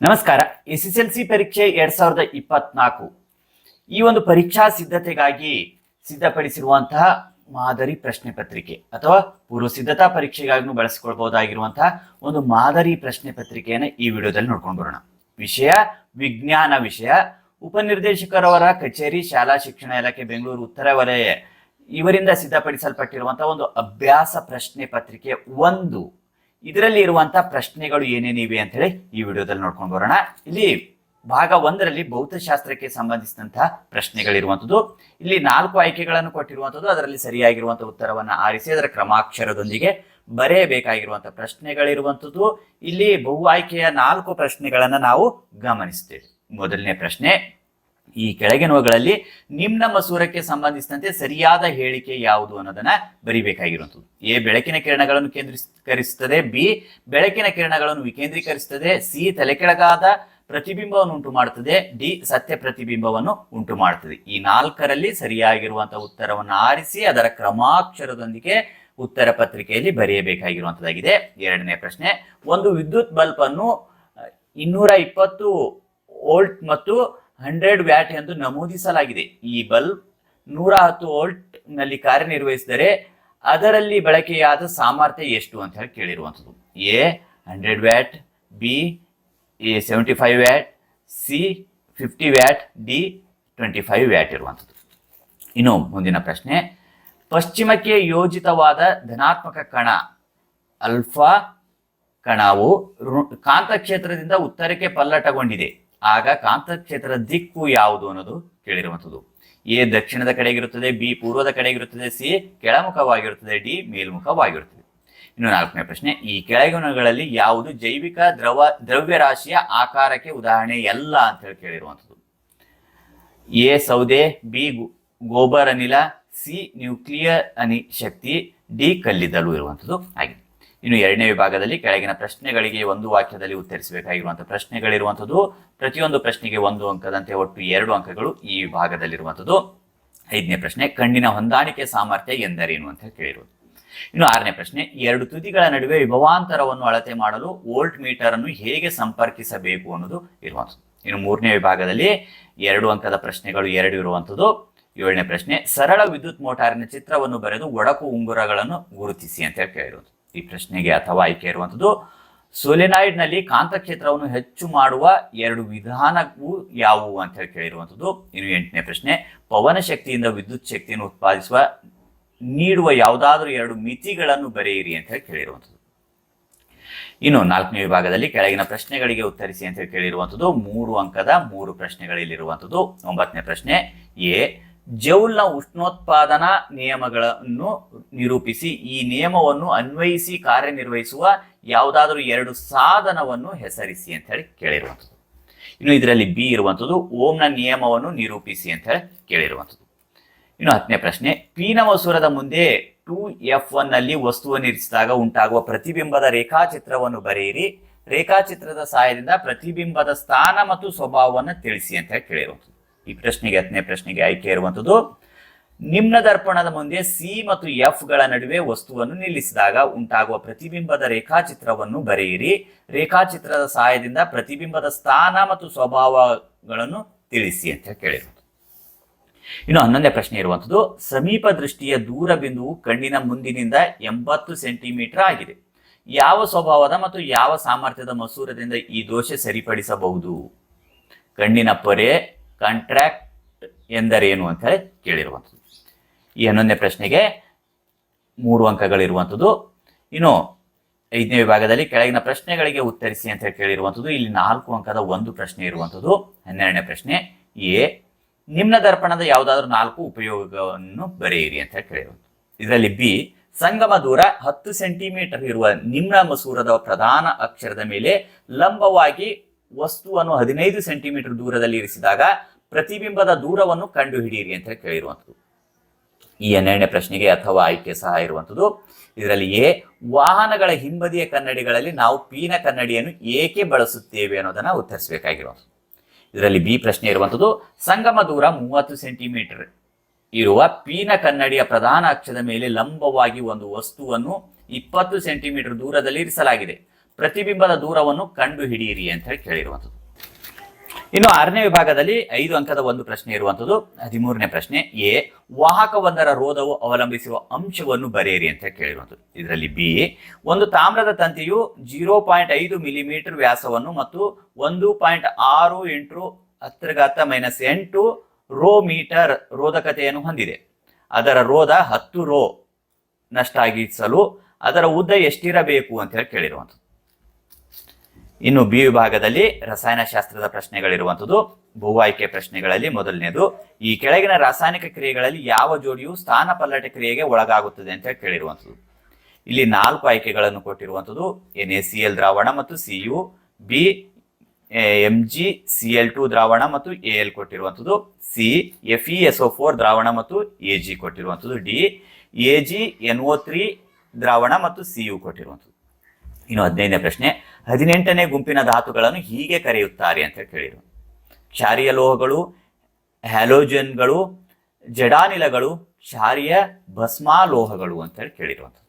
ನಮಸ್ಕಾರ. S S L C ಪರೀಕ್ಷೆ ಎರಡ್ ಸಾವಿರದ ಇಪ್ಪತ್ನಾಲ್ಕು. ಈ ಒಂದು ಪರೀಕ್ಷಾ ಸಿದ್ಧತೆಗಾಗಿ ಸಿದ್ಧಪಡಿಸಿರುವಂತಹ ಮಾದರಿ ಪ್ರಶ್ನೆ ಪತ್ರಿಕೆ ಅಥವಾ ಪೂರ್ವ ಸಿದ್ಧತಾ ಪರೀಕ್ಷೆಗಾಗಿ ಬಳಸಿಕೊಳ್ಬಹುದಾಗಿರುವಂತಹ ಒಂದು ಮಾದರಿ ಪ್ರಶ್ನೆ ಪತ್ರಿಕೆಯನ್ನು ಈ ವಿಡಿಯೋದಲ್ಲಿ ನೋಡ್ಕೊಂಡು ಬರೋಣ. ವಿಷಯ, ವಿಜ್ಞಾನ ವಿಷಯ, ಉಪನಿರ್ದೇಶಕರವರ ಕಚೇರಿ, ಶಾಲಾ ಶಿಕ್ಷಣ ಇಲಾಖೆ, ಬೆಂಗಳೂರು ಉತ್ತರ ವಲಯ ಇವರಿಂದ ಸಿದ್ಧಪಡಿಸಲ್ಪಟ್ಟಿರುವಂತಹ ಒಂದು ಅಭ್ಯಾಸ ಪ್ರಶ್ನೆ ಪತ್ರಿಕೆ ಒಂದು. ಇದರಲ್ಲಿ ಇರುವಂತಹ ಪ್ರಶ್ನೆಗಳು ಏನೇನಿವೆ ಅಂತ ಹೇಳಿ ಈ ವಿಡಿಯೋದಲ್ಲಿ ನೋಡ್ಕೊಂಡು ಬರೋಣ. ಇಲ್ಲಿ ಭಾಗ ಒಂದರಲ್ಲಿ ಭೌತಶಾಸ್ತ್ರಕ್ಕೆ ಸಂಬಂಧಿಸಿದಂತಹ ಪ್ರಶ್ನೆಗಳಿರುವಂಥದ್ದು. ಇಲ್ಲಿ ನಾಲ್ಕು ಆಯ್ಕೆಗಳನ್ನು ಕೊಟ್ಟಿರುವಂಥದ್ದು. ಅದರಲ್ಲಿ ಸರಿಯಾಗಿರುವಂಥ ಉತ್ತರವನ್ನು ಆರಿಸಿ, ಅದರ ಕ್ರಮಾಕ್ಷರದೊಂದಿಗೆ ಬರೆಯಬೇಕಾಗಿರುವಂಥ ಪ್ರಶ್ನೆಗಳಿರುವಂಥದ್ದು. ಇಲ್ಲಿ ಬಹು ಆಯ್ಕೆಯ ನಾಲ್ಕು ಪ್ರಶ್ನೆಗಳನ್ನು ನಾವು ಗಮನಿಸ್ತೇವೆ ಮೊದಲನೇ ಪ್ರಶ್ನೆ ಈ ಕೆಳಗಿನವುಗಳಲ್ಲಿ ನಿಮ್ನ ಮಸೂರಕ್ಕೆ ಸಂಬಂಧಿಸಿದಂತೆ ಸರಿಯಾದ ಹೇಳಿಕೆ ಯಾವುದು ಅನ್ನೋದನ್ನ ಬರಿಬೇಕಾಗಿರುವಂಥದ್ದು. ಎ, ಬೆಳಕಿನ ಕಿರಣಗಳನ್ನು ಕೇಂದ್ರೀಕರಿಸುತ್ತದೆ. ಬಿ, ಬೆಳಕಿನ ಕಿರಣಗಳನ್ನು ವಿಕೇಂದ್ರೀಕರಿಸುತ್ತದೆ. ಸಿ, ತಲೆಕೆಳಗಾದ ಪ್ರತಿಬಿಂಬವನ್ನು ಉಂಟು ಮಾಡುತ್ತದೆ ಡಿ, ಸತ್ಯ ಪ್ರತಿಬಿಂಬವನ್ನು ಉಂಟು ಮಾಡುತ್ತದೆ ಈ ನಾಲ್ಕರಲ್ಲಿ ಸರಿಯಾಗಿರುವಂತಹ ಉತ್ತರವನ್ನು ಆರಿಸಿ ಅದರ ಕ್ರಮಾಕ್ಷರದೊಂದಿಗೆ ಉತ್ತರ ಪತ್ರಿಕೆಯಲ್ಲಿ ಬರೆಯಬೇಕಾಗಿರುವಂತದ್ದಾಗಿದೆ ಎರಡನೇ ಪ್ರಶ್ನೆ, ಒಂದು ವಿದ್ಯುತ್ ಬಲ್ಬ್ ಅನ್ನು ಇನ್ನೂರ ಇಪ್ಪತ್ತು ವೋಲ್ಟ್ ಮತ್ತು ಹಂಡ್ರೆಡ್ ವ್ಯಾಟ್ ಎಂದು ನಮೂದಿಸಲಾಗಿದೆ. ಈ ಬಲ್ಬ್ ನೂರ ಹತ್ತು ವೋಲ್ಟ್ನಲ್ಲಿ ಕಾರ್ಯನಿರ್ವಹಿಸಿದರೆ ಅದರಲ್ಲಿ ಬಳಕೆಯಾದ ಸಾಮರ್ಥ್ಯ ಎಷ್ಟು ಅಂತ ಹೇಳಿ ಕೇಳಿರುವಂಥದ್ದು. A hundred watt, B a seventy five watt, C fifty watt, D twenty five watt ಇರುವಂಥದ್ದು. ಇನ್ನು ಮುಂದಿನ ಪ್ರಶ್ನೆ, ಪಶ್ಚಿಮಕ್ಕೆ ಯೋಜಿತವಾದ ಧನಾತ್ಮಕ ಕಣ, ಅಲ್ಫಾ ಕಣವು ಕಾಂತಕ್ಷೇತ್ರದಿಂದ ಉತ್ತರಕ್ಕೆ ಪಲ್ಲಟಗೊಂಡಿದೆ. ಆಗ ಕಾಂತಕ್ಷೇತ್ರದ ದಿಕ್ಕು ಯಾವುದು ಅನ್ನೋದು ಕೇಳಿರುವಂಥದ್ದು. ಎ ದಕ್ಷಿಣದ ಕಡೆಗಿರುತ್ತದೆ, ಬಿ ಪೂರ್ವದ ಕಡೆಗಿರುತ್ತದೆ, ಸಿ ಕೆಳಮುಖವಾಗಿರುತ್ತದೆ, ಡಿ ಮೇಲ್ಮುಖವಾಗಿರುತ್ತದೆ. ಇನ್ನು ನಾಲ್ಕನೇ ಪ್ರಶ್ನೆ, ಈ ಕೆಳಗಿನಗಳಲ್ಲಿ ಯಾವುದು ಜೈವಿಕ ದ್ರವ, ದ್ರವ್ಯರಾಶಿಯ ಆಕಾರಕ್ಕೆ ಉದಾಹರಣೆ ಎಲ್ಲ ಅಂತ ಹೇಳಿ ಕೇಳಿರುವಂಥದ್ದು. ಎ ಸೌದೆ, ಬಿ ಗೋಬರ್ ಅನಿಲ, ಸಿ ನ್ಯೂಕ್ಲಿಯರ್ ಅನಿ ಶಕ್ತಿ, ಡಿ ಕಲ್ಲಿದ್ದಲು ಇರುವಂಥದ್ದು ಆಗಿದೆ. ಇನ್ನು ಎರಡನೇ ವಿಭಾಗದಲ್ಲಿ ಕೆಳಗಿನ ಪ್ರಶ್ನೆಗಳಿಗೆ ಒಂದು ವಾಕ್ಯದಲ್ಲಿ ಉತ್ತರಿಸಬೇಕಾಗಿರುವಂತಹ ಪ್ರಶ್ನೆಗಳಿರುವಂಥದ್ದು, ಪ್ರತಿಯೊಂದು ಪ್ರಶ್ನೆಗೆ ಒಂದು ಅಂಕದಂತೆ ಒಟ್ಟು ಎರಡು ಅಂಕಗಳು ಈ ವಿಭಾಗದಲ್ಲಿರುವಂಥದ್ದು. ಐದನೇ ಪ್ರಶ್ನೆ, ಕಣ್ಣಿನ ಹೊಂದಾಣಿಕೆ ಸಾಮರ್ಥ್ಯ ಎಂದರೇನು ಅಂತ ಕೇಳಿರುವುದು. ಇನ್ನು ಆರನೇ ಪ್ರಶ್ನೆ, ಎರಡು ತುದಿಗಳ ನಡುವೆ ವಿಭವಾಂತರವನ್ನು ಅಳತೆ ಮಾಡಲು ವೋಲ್ಟ್ ಮೀಟರ್ ಅನ್ನು ಹೇಗೆ ಸಂಪರ್ಕಿಸಬೇಕು ಅನ್ನೋದು ಇರುವಂಥದ್ದು. ಇನ್ನು ಮೂರನೇ ವಿಭಾಗದಲ್ಲಿ ಎರಡು ಅಂಕದ ಪ್ರಶ್ನೆಗಳು ಎರಡು ಇರುವಂಥದ್ದು. ಏಳನೇ ಪ್ರಶ್ನೆ, ಸರಳ ವಿದ್ಯುತ್ ಮೋಟಾರಿನ ಚಿತ್ರವನ್ನು ಬರೆದು ಒಡಕು ಉಂಗುರಗಳನ್ನು ಗುರುತಿಸಿ ಅಂತ ಹೇಳಿ ಕೇಳಿರೋದು ಈ ಪ್ರಶ್ನೆಗೆ ಅಥವಾ ಆಯ್ಕೆ ಇರುವಂಥದ್ದು ಸೋಲೆನಾಯ್ಡ್ನಲ್ಲಿ ಕಾಂತಕ್ಷೇತ್ರವನ್ನು ಹೆಚ್ಚು ಮಾಡುವ ಎರಡು ವಿಧಾನವು ಯಾವುವು ಅಂತ ಹೇಳಿ ಕೇಳಿರುವಂಥದ್ದು. ಇನ್ನು ಎಂಟನೇ ಪ್ರಶ್ನೆ, ಪವನ ಶಕ್ತಿಯಿಂದ ವಿದ್ಯುತ್ ಶಕ್ತಿಯನ್ನು ಉತ್ಪಾದಿಸುವ, ನೀಡುವ ಯಾವುದಾದ್ರೂ ಎರಡು ಮಿತಿಗಳನ್ನು ಬರೆಯಿರಿ ಅಂತ ಹೇಳಿ ಕೇಳಿರುವಂಥದ್ದು. ಇನ್ನು ನಾಲ್ಕನೇ ವಿಭಾಗದಲ್ಲಿ ಕೆಳಗಿನ ಪ್ರಶ್ನೆಗಳಿಗೆ ಉತ್ತರಿಸಿ ಅಂತ ಹೇಳಿ ಕೇಳಿರುವಂಥದ್ದು. ಮೂರು ಅಂಕದ ಮೂರು ಪ್ರಶ್ನೆಗಳಲ್ಲಿರುವಂಥದ್ದು. ಒಂಬತ್ತನೇ ಪ್ರಶ್ನೆ, ಎ ಜೌಲ್ನ ಉಷ್ಣೋತ್ಪಾದನಾ ನಿಯಮಗಳನ್ನು ನಿರೂಪಿಸಿ, ಈ ನಿಯಮವನ್ನು ಅನ್ವಯಿಸಿ ಕಾರ್ಯನಿರ್ವಹಿಸುವ ಯಾವುದಾದರೂ ಎರಡು ಸಾಧನವನ್ನು ಹೆಸರಿಸಿ ಅಂತ ಹೇಳಿ ಕೇಳಿರುವಂಥದ್ದು. ಇನ್ನು ಇದರಲ್ಲಿ ಬಿ ಇರುವಂಥದ್ದು ಓಂನ ನಿಯಮವನ್ನು ನಿರೂಪಿಸಿ ಅಂತ ಹೇಳಿ ಕೇಳಿರುವಂಥದ್ದು. ಇನ್ನು ಹತ್ತನೇ ಪ್ರಶ್ನೆ ಪೀನ ಮಸೂರದ ಮುಂದೆ ಟು ಎಫ್ ಒನ್ನಲ್ಲಿ ವಸ್ತುವನ್ನು ಇರಿಸಿದಾಗ ಉಂಟಾಗುವ ಪ್ರತಿಬಿಂಬದ ರೇಖಾಚಿತ್ರವನ್ನು ಬರೆಯಿರಿ. ರೇಖಾಚಿತ್ರದ ಸಹಾಯದಿಂದ ಪ್ರತಿಬಿಂಬದ ಸ್ಥಾನ ಮತ್ತು ಸ್ವಭಾವವನ್ನು ತಿಳಿಸಿ ಅಂತ ಹೇಳಿ ಕೇಳಿರುವಂಥದ್ದು. ಈ ಪ್ರಶ್ನೆಗೆ ಹತ್ತನೇ ಪ್ರಶ್ನೆಗೆ ಆಯ್ಕೆ ಇರುವಂಥದ್ದು ನಿಮ್ನ ದರ್ಪಣದ ಮುಂದೆ ಸಿ ಮತ್ತು ಎಫ್ಗಳ ನಡುವೆ ವಸ್ತುವನ್ನು ನಿಲ್ಲಿಸಿದಾಗ ಉಂಟಾಗುವ ಪ್ರತಿಬಿಂಬದ ರೇಖಾಚಿತ್ರವನ್ನು ಬರೆಯಿರಿ. ರೇಖಾಚಿತ್ರದ ಸಹಾಯದಿಂದ ಪ್ರತಿಬಿಂಬದ ಸ್ಥಾನ ಮತ್ತು ಸ್ವಭಾವಗಳನ್ನು ತಿಳಿಸಿ ಅಂತ ಕೇಳಿರುವುದು ಇನ್ನು ಹನ್ನೊಂದನೇ ಪ್ರಶ್ನೆ ಇರುವಂಥದ್ದು ಸಮೀಪ ದೃಷ್ಟಿಯ ದೂರ ಬಿಂದುವು ಕಣ್ಣಿನ ಮುಂದಿನಿಂದ ಎಂಬತ್ತು ಸೆಂಟಿಮೀಟರ್ ಆಗಿದೆ. ಯಾವ ಸ್ವಭಾವದ ಮತ್ತು ಯಾವ ಸಾಮರ್ಥ್ಯದ ಮಸೂರದಿಂದ ಈ ದೋಷ ಸರಿಪಡಿಸಬಹುದು? ಕಣ್ಣಿನ ಪೊರೆ ಕಾಂಟ್ರಾಕ್ಟ್ ಎಂದರೇನು ಅಂತ ಹೇಳಿ ಕೇಳಿರುವಂಥದ್ದು. ಈ ಹನ್ನೊಂದನೇ ಪ್ರಶ್ನೆಗೆ ಮೂರು ಅಂಕಗಳಿರುವಂಥದ್ದು. ಇನ್ನು ಐದನೇ ವಿಭಾಗದಲ್ಲಿ ಕೆಳಗಿನ ಪ್ರಶ್ನೆಗಳಿಗೆ ಉತ್ತರಿಸಿ ಅಂತ ಹೇಳಿ ಕೇಳಿರುವಂಥದ್ದು. ಇಲ್ಲಿ ನಾಲ್ಕು ಅಂಕದ ಒಂದು ಪ್ರಶ್ನೆ ಇರುವಂಥದ್ದು. ಹನ್ನೆರಡನೇ ಪ್ರಶ್ನೆ, ಎ ನಿಮ್ನ ದರ್ಪಣದ ಯಾವುದಾದ್ರೂ ನಾಲ್ಕು ಉಪಯೋಗವನ್ನು ಬರೆಯಿರಿ ಅಂತ ಹೇಳಿ ಕೇಳಿರುವಂಥದ್ದು. ಇದರಲ್ಲಿ ಬಿ, ಸಂಗಮ ದೂರ ಹತ್ತು ಸೆಂಟಿಮೀಟರ್ ಇರುವ ನಿಮ್ನ ಮಸೂರದ ಪ್ರಧಾನ ಅಕ್ಷರದ ಮೇಲೆ ಲಂಬವಾಗಿ ವಸ್ತುವನ್ನು ಹದಿನೈದು ಸೆಂಟಿಮೀಟರ್ ದೂರದಲ್ಲಿ ಇರಿಸಿದಾಗ ಪ್ರತಿಬಿಂಬದ ದೂರವನ್ನು ಕಂಡುಹಿಡಿಯಿರಿ ಅಂತ ಕೇಳಿರುವಂಥದ್ದು. ಈ ಹನ್ನೆರಡನೇ ಪ್ರಶ್ನೆಗೆ ಅಥವಾ ಆಯ್ಕೆ ಸಹ ಇರುವಂಥದ್ದು. ಇದರಲ್ಲಿ ಎ, ವಾಹನಗಳ ಹಿಂಬದಿಯ ಕನ್ನಡಿಗಳಲ್ಲಿ ನಾವು ಪೀನ ಕನ್ನಡಿಯನ್ನು ಏಕೆ ಬಳಸುತ್ತೇವೆ ಅನ್ನೋದನ್ನು ಉತ್ತರಿಸಬೇಕಾಗಿರುವಂಥದ್ದು. ಇದರಲ್ಲಿ ಬಿ ಪ್ರಶ್ನೆ ಇರುವಂಥದ್ದು, ಸಂಗಮ ದೂರ ಮೂವತ್ತು ಸೆಂಟಿಮೀಟರ್ ಇರುವ ಪೀನ ಕನ್ನಡಿಯ ಪ್ರಧಾನ ಅಕ್ಷದ ಮೇಲೆ ಲಂಬವಾಗಿ ಒಂದು ವಸ್ತುವನ್ನು ಇಪ್ಪತ್ತು ಸೆಂಟಿಮೀಟರ್ ದೂರದಲ್ಲಿ ಇರಿಸಲಾಗಿದೆ. ಪ್ರತಿಬಿಂಬದ ದೂರವನ್ನು ಕಂಡು ಹಿಡಿಯಿರಿ ಅಂತ ಹೇಳಿ ಕೇಳಿರುವಂಥದ್ದು. ಇನ್ನು ಆರನೇ ವಿಭಾಗದಲ್ಲಿ ಐದು ಅಂಕದ ಒಂದು ಪ್ರಶ್ನೆ ಇರುವಂಥದ್ದು. ಹದಿಮೂರನೇ ಪ್ರಶ್ನೆ, ಎ, ವಾಹಕವೊಂದರ ರೋಧವು ಅವಲಂಬಿಸಿರುವ ಅಂಶವನ್ನು ಬರೆಯಿರಿ ಅಂತ ಕೇಳಿರುವಂಥದ್ದು. ಇದರಲ್ಲಿ ಬಿ, ಒಂದು ತಾಮ್ರದ ತಂತಿಯು ಜೀರೋ ಪಾಯಿಂಟ್ ಐದು ಮಿಲಿಮೀಟರ್ ವ್ಯಾಸವನ್ನು ಮತ್ತು ಒಂದು ಪಾಯಿಂಟ್ ಆರು ಎಂಟು ಹತ್ತಿರಗಾತ ಮೈನಸ್ ಎಂಟು ರೋ ಮೀಟರ್ ರೋಧಕತೆಯನ್ನು ಹೊಂದಿದೆ. ಅದರ ರೋಧ ಹತ್ತು ರೋ ನಷ್ಟಾಗಿಸಲು ಅದರ ಉದ್ದ ಎಷ್ಟಿರಬೇಕು ಅಂತ ಹೇಳಿ ಕೇಳಿರುವಂಥದ್ದು. ಇನ್ನು ಬಿ ವಿಭಾಗದಲ್ಲಿ ರಸಾಯನಶಾಸ್ತ್ರದ ಪ್ರಶ್ನೆಗಳಿರುವಂಥದ್ದು, ಭೂ ಆಯ್ಕೆ ಪ್ರಶ್ನೆಗಳಲ್ಲಿ ಮೊದಲನೇದು. ಈ ಕೆಳಗಿನ ರಾಸಾಯನಿಕ ಕ್ರಿಯೆಗಳಲ್ಲಿ ಯಾವ ಜೋಡಿಯು ಸ್ಥಾನ ಪಲ್ಲಟ ಕ್ರಿಯೆಗೆ ಒಳಗಾಗುತ್ತದೆ ಅಂತ ಹೇಳಿ ಕೇಳಿರುವಂಥದ್ದು. ಇಲ್ಲಿ ನಾಲ್ಕು ಆಯ್ಕೆಗಳನ್ನು ಕೊಟ್ಟಿರುವಂಥದ್ದು ಎನ್ ಎ ಸಿ ಎಲ್ ದ್ರಾವಣ ಮತ್ತು C U, B, M G, C L two ದ್ರಾವಣ ಮತ್ತು ಎ ಎಲ್ ಕೊಟ್ಟಿರುವಂಥದ್ದು, C, F, E, S O four ದ್ರಾವಣ ಮತ್ತು ಎ ಜಿ ಕೊಟ್ಟಿರುವಂಥದ್ದು, D, A G, N O three ದ್ರಾವಣ ಮತ್ತು ಸಿ ಯು ಕೊಟ್ಟಿರುವಂಥದ್ದು. ಇನ್ನು ಹದಿನೈದನೇ ಪ್ರಶ್ನೆ ಹದಿನೆಂಟನೇ ಗುಂಪಿನ ಧಾತುಗಳನ್ನು ಹೀಗೆ ಕರೆಯುತ್ತಾರೆ ಅಂತ ಕೇಳಿದರು ಕ್ಷಾರಿಯ ಲೋಹಗಳು, ಹ್ಯಾಲೋಜನ್ಗಳು, ಜಡಾನಿಲಗಳು, ಕ್ಷಾರೀಯ ಭಸ್ಮಾಲೋಹಗಳು ಅಂತ ಹೇಳಿ ಕೇಳಿರುವಂಥದ್ದು.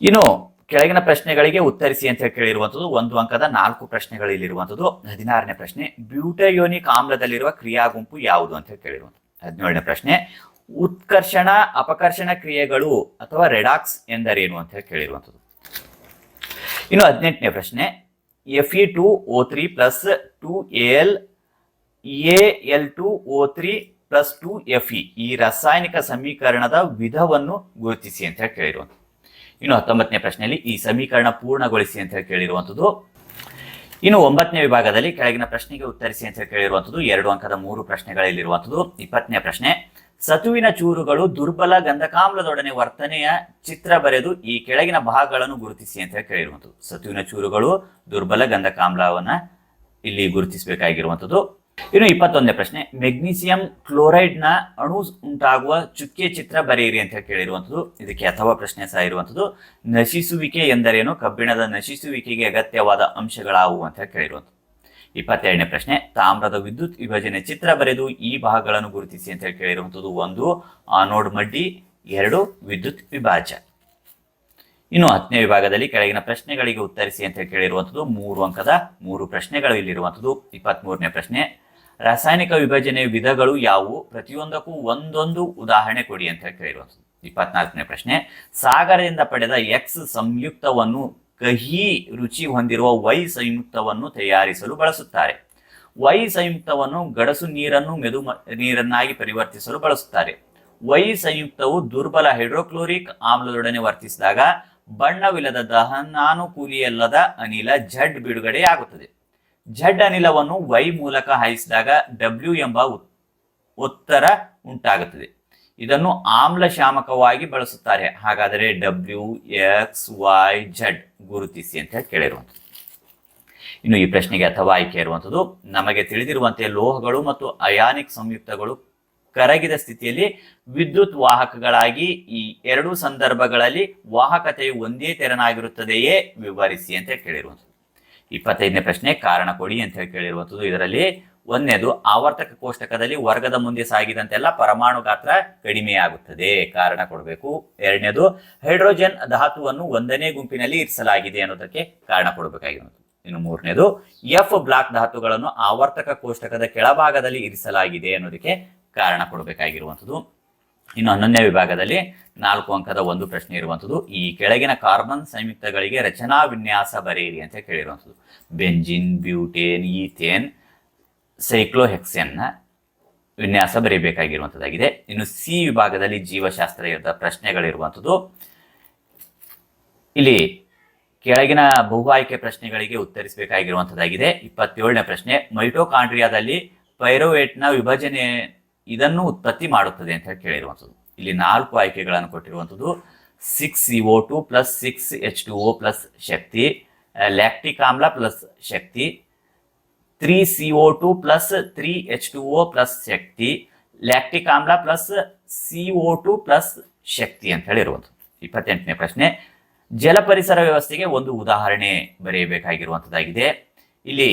ಇನ್ನು ಕೆಳಗಿನ ಪ್ರಶ್ನೆಗಳಿಗೆ ಉತ್ತರಿಸಿ ಅಂತ ಕೇಳಿರುವಂಥದ್ದು, ಒಂದು ಅಂಕದ ನಾಲ್ಕು ಪ್ರಶ್ನೆಗಳು ಇಲ್ಲಿರುವಂಥದ್ದು ಹದಿನಾರನೇ ಪ್ರಶ್ನೆ, ಬ್ಯೂಟಯೋನಿಕ್ ಆಮ್ಲದಲ್ಲಿರುವ ಕ್ರಿಯಾ ಗುಂಪು ಯಾವುದು ಅಂತ ಕೇಳಿರುವಂಥದ್ದು. ಹದಿನೇಳನೇ ಪ್ರಶ್ನೆ, ಉತ್ಕರ್ಷಣ, ಅಪಕರ್ಷಣ ಕ್ರಿಯೆಗಳು ಅಥವಾ ರೆಡಾಕ್ಸ್ ಎಂದರೇನು ಅಂತ ಕೇಳಿರುವಂಥದ್ದು. ಇನ್ನು ಹದಿನೆಂಟನೇ ಪ್ರಶ್ನೆ F E two O three plus two A L A L two O three plus two F E ಈ ರಾಸಾಯನಿಕ ಸಮೀಕರಣದ ವಿಧವನ್ನು ಗುರುತಿಸಿ ಅಂತ ಹೇಳಿ ಕೇಳಿರುವಂಥದ್ದು. ಇನ್ನು ಹತ್ತೊಂಬತ್ತನೇ ಪ್ರಶ್ನೆಯಲ್ಲಿ ಈ ಸಮೀಕರಣ ಪೂರ್ಣಗೊಳಿಸಿ ಅಂತ ಹೇಳಿ ಕೇಳಿರುವಂಥದ್ದು. ಇನ್ನು ಒಂಬತ್ತನೇ ವಿಭಾಗದಲ್ಲಿ ಕೆಳಗಿನ ಪ್ರಶ್ನೆಗೆ ಉತ್ತರಿಸಿ ಅಂತ ಹೇಳಿ ಕೇಳಿರುವಂಥದ್ದು. ಎರಡು ಅಂಕದ ಮೂರು ಪ್ರಶ್ನೆಗಳಲ್ಲಿರುವಂಥದ್ದು. ಇಪ್ಪತ್ತನೇ ಪ್ರಶ್ನೆ ಸತುವಿನ ಚೂರುಗಳು ದುರ್ಬಲ ಗಂಧಕಾಮ್ಲದೊಡನೆ ವರ್ತನೆಯ ಚಿತ್ರ ಬರೆದು ಈ ಕೆಳಗಿನ ಭಾಗಗಳನ್ನು ಗುರುತಿಸಿ ಅಂತ ಹೇಳಿ ಕೇಳಿರುವಂಥದ್ದು. ಸತುವಿನ ಚೂರುಗಳು ದುರ್ಬಲ ಗಂಧಕಾಮ್ಲವನ್ನ ಇಲ್ಲಿ ಗುರುತಿಸಬೇಕಾಗಿರುವಂಥದ್ದು. ಇನ್ನು ಇಪ್ಪತ್ತೊಂದನೇ ಪ್ರಶ್ನೆ, ಮೆಗ್ನೀಸಿಯಂ ಕ್ಲೋರೈಡ್ನ ಅಣು ಉಂಟಾಗುವ ಚುಕ್ಕೆ ಚಿತ್ರ ಬರೆಯಿರಿ ಅಂತ ಹೇಳಿ ಕೇಳಿರುವಂಥದ್ದು. ಇದಕ್ಕೆ ಅಥವಾ ಪ್ರಶ್ನೆ ಸಹ ಇರುವಂಥದ್ದು. ನಶಿಸುವಿಕೆ ಎಂದರೇನು? ಕಬ್ಬಿಣದ ನಶಿಸುವಿಕೆಗೆ ಅಗತ್ಯವಾದ ಅಂಶಗಳಾವು ಅಂತ ಹೇಳಿ ಕೇಳಿರುವಂಥದ್ದು. ಇಪ್ಪತ್ತೆರಡನೇ ಪ್ರಶ್ನೆ, ತಾಮ್ರದ ವಿದ್ಯುತ್ ವಿಭಜನೆ ಚಿತ್ರ ಬರೆದು ಈ ಭಾಗಗಳನ್ನು ಗುರುತಿಸಿ ಅಂತ ಹೇಳಿ ಕೇಳಿರುವಂಥದ್ದು ಒಂದು, ಆನೋಡ್ ಮಡ್ಡಿ, ಎರಡು, ವಿದ್ಯುತ್ ವಿಭಾಜ್ಯ. ಇನ್ನು ಹತ್ತನೇ ವಿಭಾಗದಲ್ಲಿ ಕೆಳಗಿನ ಪ್ರಶ್ನೆಗಳಿಗೆ ಉತ್ತರಿಸಿ ಅಂತ ಕೇಳಿರುವಂಥದ್ದು ಮೂರು ಅಂಕದ ಮೂರು ಪ್ರಶ್ನೆಗಳು ಇಲ್ಲಿರುವಂಥದ್ದು ಇಪ್ಪತ್ಮೂರನೇ ಪ್ರಶ್ನೆ, ರಾಸಾಯನಿಕ ವಿಭಜನೆಯ ವಿಧಗಳು ಯಾವುವು? ಪ್ರತಿಯೊಂದಕ್ಕೂ ಒಂದೊಂದು ಉದಾಹರಣೆ ಕೊಡಿ ಅಂತ ಹೇಳಿ ಕೇಳಿರುವಂಥದ್ದು ಇಪ್ಪತ್ನಾಲ್ಕನೇ ಪ್ರಶ್ನೆ, ಸಾಗರದಿಂದ ಪಡೆದ ಎಕ್ಸ್ ಸಂಯುಕ್ತವನ್ನು ಕಹಿ ರುಚಿ ಹೊಂದಿರುವ ವೈ ಸಂಯುಕ್ತವನ್ನು ತಯಾರಿಸಲು ಬಳಸುತ್ತಾರೆ. ವೈ ಸಂಯುಕ್ತವನ್ನು ಗಡಸು ನೀರನ್ನು ಮೆದು ನೀರನ್ನಾಗಿ ಪರಿವರ್ತಿಸಲು ಬಳಸುತ್ತಾರೆ. ವೈ ಸಂಯುಕ್ತವು ದುರ್ಬಲ ಹೈಡ್ರೋಕ್ಲೋರಿಕ್ ಆಮ್ಲದೊಡನೆ ವರ್ತಿಸಿದಾಗ ಬಣ್ಣವಿಲ್ಲದ ದಹನಾನುಕೂಲಿಯಲ್ಲದ ಅನಿಲ ಝಡ್ ಬಿಡುಗಡೆಯಾಗುತ್ತದೆ. ಝಡ್ ಅನಿಲವನ್ನು ವೈ ಮೂಲಕ ಹಾಯಿಸಿದಾಗ ಡಬ್ಲ್ಯೂ ಎಂಬ ಒತ್ತಡ ಉಂಟಾಗುತ್ತದೆ. ಇದನ್ನು ಆಮ್ಲಶಾಮಕವಾಗಿ ಬಳಸುತ್ತಾರೆ. ಹಾಗಾದರೆ ಡಬ್ಲ್ಯೂ ಎಕ್ಸ್ ವೈ ಝಡ್ ಗುರುತಿಸಿ ಅಂತ ಹೇಳಿ ಕೇಳಿರುವಂಥದ್ದು. ಇನ್ನು ಈ ಪ್ರಶ್ನೆಗೆ ಅಥವಾ ಆಯ್ಕೆ ಇರುವಂಥದ್ದು, ನಮಗೆ ತಿಳಿದಿರುವಂತೆ ಲೋಹಗಳು ಮತ್ತು ಅಯಾನಿಕ್ ಸಂಯುಕ್ತಗಳು ಕರಗಿದ ಸ್ಥಿತಿಯಲ್ಲಿ ವಿದ್ಯುತ್ ವಾಹಕಗಳಾಗಿ ಈ ಎರಡು ಸಂದರ್ಭಗಳಲ್ಲಿ ವಾಹಕತೆಯು ಒಂದೇ ತೆರನಾಗಿರುತ್ತದೆಯೇ ವಿವರಿಸಿ ಅಂತ ಕೇಳಿರುವಂಥದ್ದು. ಇಪ್ಪತ್ತೈದನೇ ಪ್ರಶ್ನೆ ಕಾರಣ ಕೊಡಿ ಅಂತ ಹೇಳಿ ಕೇಳಿರುವಂಥದ್ದು. ಇದರಲ್ಲಿ ಒಂದನೇದು ಆವರ್ತಕ ಕೋಷ್ಟಕದಲ್ಲಿ ವರ್ಗದ ಮುಂದೆ ಸಾಗಿದಂತೆಲ್ಲ ಪರಮಾಣು ಗಾತ್ರ ಕಡಿಮೆಯಾಗುತ್ತದೆ. ಕಾರಣ ಕೊಡಬೇಕು. ಎರಡನೇದು ಹೈಡ್ರೋಜನ್ ಧಾತುವನ್ನು ಒಂದನೇ ಗುಂಪಿನಲ್ಲಿ ಇರಿಸಲಾಗಿದೆ ಅನ್ನೋದಕ್ಕೆ ಕಾರಣ ಕೊಡಬೇಕಾಗಿರುವುದು ಇನ್ನು ಮೂರನೇದು ಎಫ್ ಬ್ಲಾಕ್ ಧಾತುಗಳನ್ನು ಆವರ್ತಕ ಕೋಷ್ಟಕದ ಕೆಳಭಾಗದಲ್ಲಿ ಇರಿಸಲಾಗಿದೆ ಅನ್ನೋದಕ್ಕೆ ಕಾರಣ ಕೊಡಬೇಕಾಗಿರುವಂಥದ್ದು. ಇನ್ನು ಹನ್ನೊಂದನೇ ವಿಭಾಗದಲ್ಲಿ ನಾಲ್ಕು ಅಂಕದ ಒಂದು ಪ್ರಶ್ನೆ ಇರುವಂಥದ್ದು, ಈ ಕೆಳಗಿನ ಕಾರ್ಬನ್ ಸಂಯುಕ್ತಗಳಿಗೆ ರಚನಾ ವಿನ್ಯಾಸ ಬರೆಯಿರಿ ಅಂತ ಕೇಳಿರುವಂಥದ್ದು. ಬೆಂಜಿನ್, ಬ್ಯೂಟೇನ್, ಈಥೇನ್ ಸೈಕ್ಲೋಹೆಕ್ಸೆನ್ನ ವಿನ್ಯಾಸ ಬರೀಬೇಕಾಗಿರುವಂಥದ್ದಾಗಿದೆ. ಇನ್ನು ಸಿ ವಿಭಾಗದಲ್ಲಿ ಜೀವಶಾಸ್ತ್ರದ ಪ್ರಶ್ನೆಗಳಿರುವಂಥದ್ದು. ಇಲ್ಲಿ ಕೆಳಗಿನ ಬಹು ಆಯ್ಕೆ ಪ್ರಶ್ನೆಗಳಿಗೆ ಉತ್ತರಿಸಬೇಕಾಗಿರುವಂಥದ್ದಾಗಿದೆ. ಇಪ್ಪತ್ತೇಳನೇ ಪ್ರಶ್ನೆ, ಮೈಟೋಕಾಂಡ್ರಿಯಾದಲ್ಲಿ ಪೈರೋವೇಟ್ನ ವಿಭಜನೆ ಇದನ್ನು ಉತ್ಪತ್ತಿ ಮಾಡುತ್ತದೆ ಅಂತ ಹೇಳಿ ಕೇಳಿರುವಂಥದ್ದು. ಇಲ್ಲಿ ನಾಲ್ಕು ಆಯ್ಕೆಗಳನ್ನು ಕೊಟ್ಟಿರುವಂಥದ್ದು. Six C O two plus six H two O plus ಶಕ್ತಿ ಲ್ಯಾಕ್ಟಿಕ್ ಆಮ್ಲ ಪ್ಲಸ್ ಶಕ್ತಿ three C O two plus three H two O plus ಶಕ್ತಿ ಲ್ಯಾಕ್ಟಿಕ್ ಆಮ್ಲ plus C O two plus ಶಕ್ತಿ ಅಂತ ಹೇಳಿರುವಂಥದ್ದು ಇಪ್ಪತ್ತೆಂಟನೇ ಪ್ರಶ್ನೆ. ಜಲ ಪರಿಸರ ವ್ಯವಸ್ಥೆಗೆ ಒಂದು ಉದಾಹರಣೆ ಬರೆಯಬೇಕಾಗಿರುವಂಥದ್ದಾಗಿದೆ. ಇಲ್ಲಿ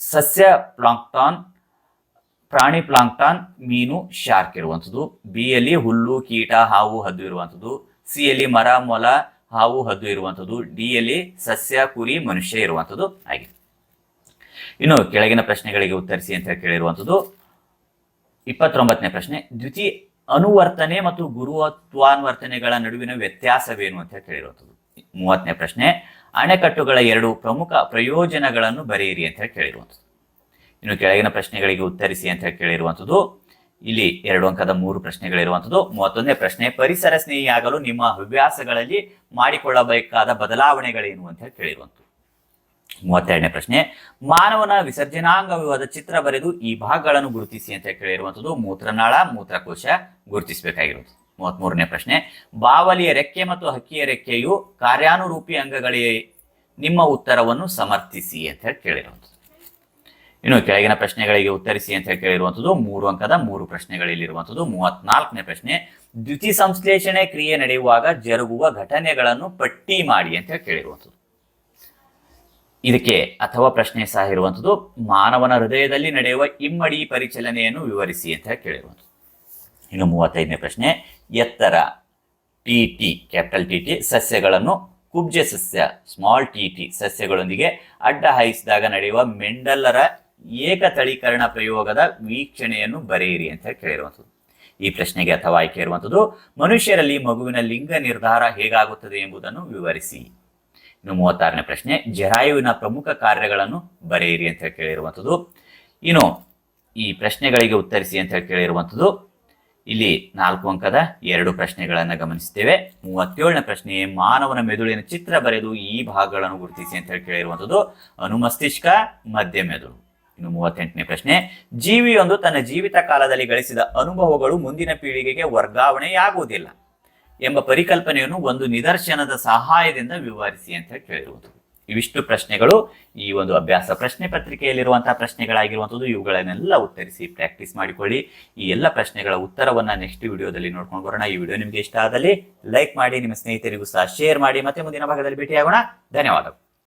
ಸಸ್ಯ ಪ್ಲಾಂಕ್ಟಾನ್, ಪ್ರಾಣಿ ಪ್ಲಾಂಕ್ಟಾನ್, ಮೀನು, ಶಾರ್ಕ್ ಇರುವಂಥದ್ದು. ಬಿ ಯಲ್ಲಿ ಹುಲ್ಲು, ಕೀಟ, ಹಾವು, ಹದ್ದು ಇರುವಂಥದ್ದು. ಸಿ ಯಲ್ಲಿ ಮರ, ಮೊಲ, ಹಾವು, ಹದ್ದು ಇರುವಂಥದ್ದು. ಡಿ ಯಲ್ಲಿ ಸಸ್ಯ, ಕುರಿ, ಮನುಷ್ಯ ಇರುವಂಥದ್ದು. ಆಗಿದೆ. ಇನ್ನು ಕೆಳಗಿನ ಪ್ರಶ್ನೆಗಳಿಗೆ ಉತ್ತರಿಸಿ ಅಂತ ಕೇಳಿರುವಂಥದ್ದು, ಇಪ್ಪತ್ತೊಂಬತ್ತನೇ ಪ್ರಶ್ನೆ ದ್ವಿತಿ ಅನುವರ್ತನೆ ಮತ್ತು ಗುರುತ್ವಾನ್ವರ್ತನೆಗಳ ನಡುವಿನ ವ್ಯತ್ಯಾಸವೇನು ಅಂತ ಕೇಳಿರುವಂಥದ್ದು. ಮೂವತ್ತನೇ ಪ್ರಶ್ನೆ, ಅಣೆಕಟ್ಟುಗಳ ಎರಡು ಪ್ರಮುಖ ಪ್ರಯೋಜನಗಳನ್ನು ಬರೆಯಿರಿ ಅಂತ ಹೇಳಿ ಕೇಳಿರುವಂಥದ್ದು. ಇನ್ನು ಕೆಳಗಿನ ಪ್ರಶ್ನೆಗಳಿಗೆ ಉತ್ತರಿಸಿ ಅಂತ ಹೇಳಿ ಕೇಳಿರುವಂಥದ್ದು, ಇಲ್ಲಿ ಎರಡು ಅಂಕದ ಮೂರು ಪ್ರಶ್ನೆಗಳಿರುವಂಥದ್ದು. ಮೂವತ್ತೊಂದನೇ ಪ್ರಶ್ನೆ, ಪರಿಸರ ಸ್ನೇಹಿಯಾಗಲು ನಿಮ್ಮ ಹವ್ಯಾಸಗಳಲ್ಲಿ ಮಾಡಿಕೊಳ್ಳಬೇಕಾದ ಬದಲಾವಣೆಗಳೇನು ಅಂತ ಹೇಳಿ ಕೇಳಿರುವಂಥದ್ದು. ಮೂವತ್ತೆರಡನೇ ಪ್ರಶ್ನೆ, ಮಾನವನ ವಿಸರ್ಜನಾಂಗವಾದ ಚಿತ್ರ ಬರೆದು ಈ ಭಾಗಗಳನ್ನು ಗುರುತಿಸಿ ಅಂತ ಕೇಳಿರುವಂಥದ್ದು ಮೂತ್ರನಾಳ, ಮೂತ್ರಕೋಶ ಗುರುತಿಸಬೇಕಾಗಿರುವುದು. ಮೂವತ್ಮೂರನೇ ಪ್ರಶ್ನೆ, ಬಾವಲಿಯ ರೆಕ್ಕೆ ಮತ್ತು ಹಕ್ಕಿಯ ರೆಕ್ಕೆಯು ಕಾರ್ಯಾನುರೂಪಿ ಅಂಗಗಳೇ? ನಿಮ್ಮ ಉತ್ತರವನ್ನು ಸಮರ್ಥಿಸಿ ಅಂತ ಹೇಳಿ ಕೇಳಿರುವಂಥದ್ದು. ಇನ್ನು ಕೆಳಗಿನ ಪ್ರಶ್ನೆಗಳಿಗೆ ಉತ್ತರಿಸಿ ಅಂತ ಹೇಳಿ ಕೇಳಿರುವಂಥದ್ದು ಮೂರು ಅಂಕದ ಮೂರು ಪ್ರಶ್ನೆಗಳಲ್ಲಿರುವಂಥದ್ದು ಮೂವತ್ನಾಲ್ಕನೇ ಪ್ರಶ್ನೆ, ದ್ಯುತಿ ಸಂಶ್ಲೇಷಣೆ ಕ್ರಿಯೆ ನಡೆಯುವಾಗ ಜರುಗುವ ಘಟನೆಗಳನ್ನು ಪಟ್ಟಿ ಮಾಡಿ ಅಂತ ಹೇಳಿ ಕೇಳಿರುವಂಥದ್ದು. ಇದಕ್ಕೆ ಅಥವಾ ಪ್ರಶ್ನೆ ಸಹ ಇರುವಂಥದ್ದು ಮಾನವನ ಹೃದಯದಲ್ಲಿ ನಡೆಯುವ ಇಮ್ಮಡಿ ಪರಿಚಲನೆಯನ್ನು ವಿವರಿಸಿ ಅಂತ ಕೇಳಿರುವಂಥದ್ದು ಇನ್ನು ಮೂವತ್ತೈದನೇ ಪ್ರಶ್ನೆ, ಎತ್ತರ T T capital T T ಸಸ್ಯಗಳನ್ನು ಕುಬ್ಜ ಸಸ್ಯ ಸ್ಮಾಲ್ ಟಿ ಟಿ ಸಸ್ಯಗಳೊಂದಿಗೆ ಅಡ್ಡ ಹಾಯಿಸಿದಾಗ ನಡೆಯುವ ಮೆಂಡಲ್ಲರ ಏಕತಳೀಕರಣ ಪ್ರಯೋಗದ ವೀಕ್ಷಣೆಯನ್ನು ಬರೆಯಿರಿ ಅಂತ ಕೇಳಿರುವಂಥದ್ದು ಈ ಪ್ರಶ್ನೆಗೆ ಅಥವಾ ಆಯ್ಕೆ ಇರುವಂಥದ್ದು ಮನುಷ್ಯರಲ್ಲಿ ಮಗುವಿನ ಲಿಂಗ ನಿರ್ಧಾರ ಹೇಗಾಗುತ್ತದೆ ಎಂಬುದನ್ನು ವಿವರಿಸಿ. ಇನ್ನು ಮೂವತ್ತಾರನೇ ಪ್ರಶ್ನೆ, ಜರಾಯುವಿನ ಪ್ರಮುಖ ಕಾರ್ಯಗಳನ್ನು ಬರೆಯಿರಿ ಅಂತ ಹೇಳಿ ಕೇಳಿರುವಂಥದ್ದು. ಇನ್ನು ಈ ಪ್ರಶ್ನೆಗಳಿಗೆ ಉತ್ತರಿಸಿ ಅಂತ ಹೇಳಿ ಕೇಳಿರುವಂಥದ್ದು, ಇಲ್ಲಿ ನಾಲ್ಕು ಅಂಕದ ಎರಡು ಪ್ರಶ್ನೆಗಳನ್ನು ಗಮನಿಸ್ತೇವೆ ಮೂವತ್ತೇಳನೇ ಪ್ರಶ್ನೆ, ಮಾನವನ ಮೆದುಳಿನ ಚಿತ್ರ ಬರೆದು ಈ ಭಾಗಗಳನ್ನು ಗುರುತಿಸಿ ಅಂತ ಹೇಳಿ ಕೇಳಿರುವಂಥದ್ದು. ಅನುಮಸ್ತಿಷ್ಕ ಮಧ್ಯ ಮೆದುಳು. ಇನ್ನು ಮೂವತ್ತೆಂಟನೇ ಪ್ರಶ್ನೆ, ಜೀವಿಯೊಂದು ತನ್ನ ಜೀವಿತ ಕಾಲದಲ್ಲಿ ಗಳಿಸಿದ ಅನುಭವಗಳು ಮುಂದಿನ ಪೀಳಿಗೆಗೆ ವರ್ಗಾವಣೆಯಾಗುವುದಿಲ್ಲ. ಎಂಬ ಪರಿಕಲ್ಪನೆಯನ್ನು ಒಂದು ನಿದರ್ಶನದ ಸಹಾಯದಿಂದ ವಿವರಿಸಿ ಅಂತ ಹೇಳಿ ಕೇಳಿರುವಂಥದ್ದು ಇವಿಷ್ಟು ಪ್ರಶ್ನೆಗಳು, ಈ ಒಂದು ಅಭ್ಯಾಸ ಪ್ರಶ್ನೆ ಪತ್ರಿಕೆಯಲ್ಲಿರುವಂತಹ ಪ್ರಶ್ನೆಗಳಾಗಿರುವಂಥದ್ದು, ಇವುಗಳನ್ನೆಲ್ಲ ಉತ್ತರಿಸಿ ಪ್ರಾಕ್ಟೀಸ್ ಮಾಡಿಕೊಳ್ಳಿ. ಈ ಎಲ್ಲ ಪ್ರಶ್ನೆಗಳ ಉತ್ತರವನ್ನು ನೆಕ್ಸ್ಟ್ ವಿಡಿಯೋದಲ್ಲಿ ನೋಡ್ಕೊಂಡು ಬರೋಣ. ಈ ವಿಡಿಯೋ ನಿಮಗೆ ಇಷ್ಟ ಆದಲ್ಲಿ ಲೈಕ್ ಮಾಡಿ, ನಿಮ್ಮ ಸ್ನೇಹಿತರಿಗೂ ಸಹ ಶೇರ್ ಮಾಡಿ. ಮತ್ತೆ ಮುಂದಿನ ಭಾಗದಲ್ಲಿ ಭೇಟಿಯಾಗೋಣ. ಧನ್ಯವಾದಗಳು.